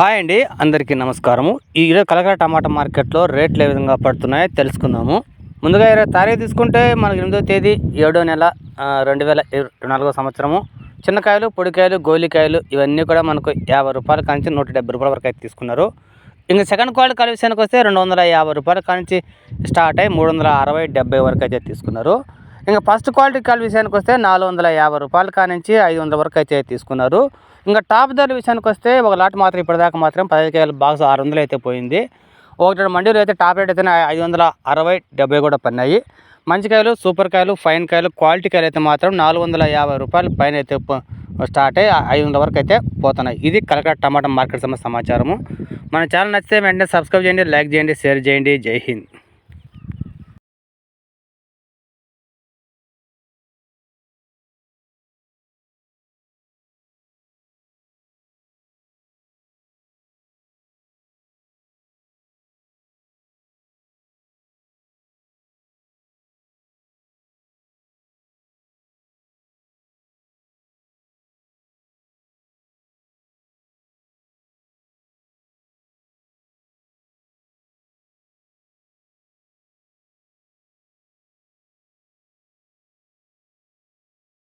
Hi అండి అందరికీ నమస్కారము. ఈ ఈరోజు కలకల టమాటా మార్కెట్లో రేట్లు ఏ విధంగా పడుతున్నాయో తెలుసుకుందాము. ముందుగా ఇరవై తారీఖు తీసుకుంటే మనకి ఎనిమిదో తేదీ ఏడో నెల రెండు వేల నాలుగో సంవత్సరము. చిన్నకాయలు పొడికాయలు గోలికాయలు ఇవన్నీ కూడా మనకు యాభై రూపాయల కానించి నూట డెబ్బై రూపాయల వరకు అయితే తీసుకున్నారు. ఇంకా సెకండ్ క్వాలిటీ కాయల వస్తే రెండు వందల యాభై రూపాయల కానించి స్టార్ట్ అయ్యి మూడు వందల అరవై డెబ్బై వరకు అయితే తీసుకున్నారు. ఇంకా ఫస్ట్ క్వాలిటీ కాల్ విషయానికి వస్తే నాలుగు వందల యాభై రూపాయల కానించి ఐదు వందల వరకు అయితే తీసుకున్నారు. ఇంకా టాప్ ధరల విషయానికి వస్తే ఒక లాట్ మాత్రం ఇప్పటిదాకా మాత్రం పదహైదు కేజీల బాక్స్ ఆరు వందలు అయితే పోయింది. ఒకటి మండీలు అయితే టాప్ రేట్ అయితే ఐదు వందల అరవై డెబ్బై కూడా పన్నాయి మంచి కాయలు సూపర్ కాయలు ఫైన్ కాయలు క్వాలిటీ కాయలు అయితే మాత్రం నాలుగు వందల యాభై రూపాయలు పైన అయితే స్టార్ట్ అయ్యి ఐదు వందల వరకు అయితే పోతున్నాయి. ఇది కలకట్ట టమాటా మార్కెట్ సంబంధించిన సమాచారము. మన ఛానల్ నచ్చితే వెంటనే సబ్స్క్రైబ్ చేయండి లైక్ చేయండి షేర్ చేయండి. జై హింద్.